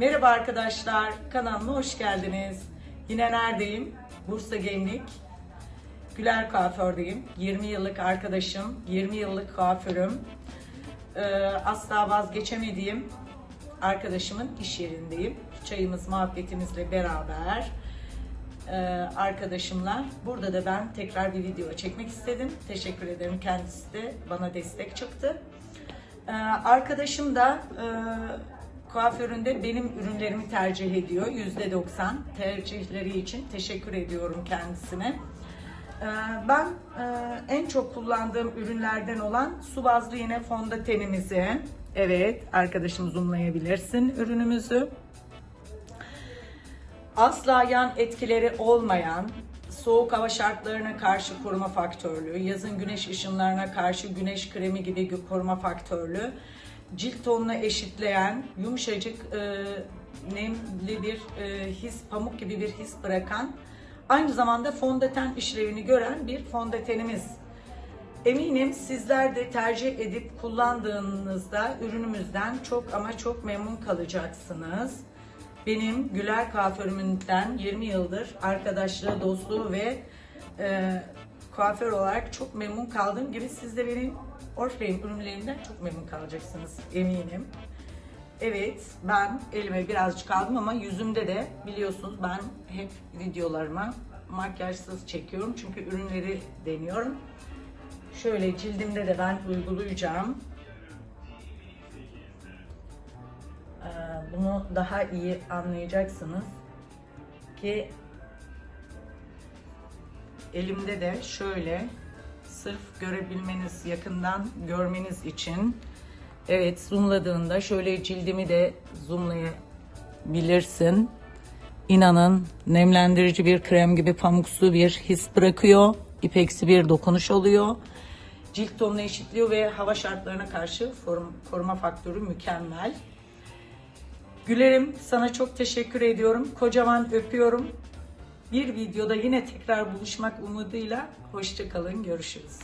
Merhaba arkadaşlar, kanalıma hoş geldiniz. Yine neredeyim? Bursa Gemlik. Güler Kuaför'deyim. 20 yıllık arkadaşım, 20 yıllık kuaförüm. Ee, asla vazgeçemediğim arkadaşımın iş yerindeyim. Çayımız, muhabbetimizle beraber ee, arkadaşımla. Burada da ben tekrar bir video çekmek istedim. Teşekkür ederim. Kendisi de bana destek çıktı. Ee, arkadaşım da e, kuaföründe benim ürünlerimi tercih ediyor. Yüzde 90 tercihleri için teşekkür ediyorum kendisine. Ee, ben e, en çok kullandığım ürünlerden olan su bazlı yine fondötenimizi, evet arkadaşım zoomlayabilirsin ürünümüzü. Asla yan etkileri olmayan, soğuk hava şartlarına karşı koruma faktörlü, yazın güneş ışınlarına karşı güneş kremi gibi koruma faktörlü, cilt tonunu eşitleyen, yumuşacık, e, nemli bir e, his, pamuk gibi bir his bırakan, aynı zamanda fondöten işlevini gören bir fondötenimiz. Eminim sizler de tercih edip kullandığınızda ürünümüzden çok ama çok memnun kalacaksınız. Benim Güler kuaförümünden 20 yıldır arkadaşlığı, dostluğu ve e, kuaför olarak çok memnun kaldığım gibi siz de benim Oriflame ürünlerimden çok memnun kalacaksınız eminim. Evet ben elime birazcık aldım ama yüzümde de biliyorsunuz ben hep videolarıma makyajsız çekiyorum çünkü ürünleri deniyorum. Şöyle cildimde de ben uygulayacağım. Ee, Bunu daha iyi anlayacaksınız ki elimde de şöyle sırf görebilmeniz yakından görmeniz için evet zoomladığında şöyle cildimi de zoomlayabilirsin. İnanın nemlendirici bir krem gibi pamuksu bir his bırakıyor. İpeksi bir dokunuş oluyor. Cilt tonunu eşitliyor ve hava şartlarına karşı form- koruma faktörü mükemmel. Gülerim sana çok teşekkür ediyorum. Kocaman öpüyorum. Bir videoda yine tekrar buluşmak umuduyla hoşça kalın. Görüşürüz.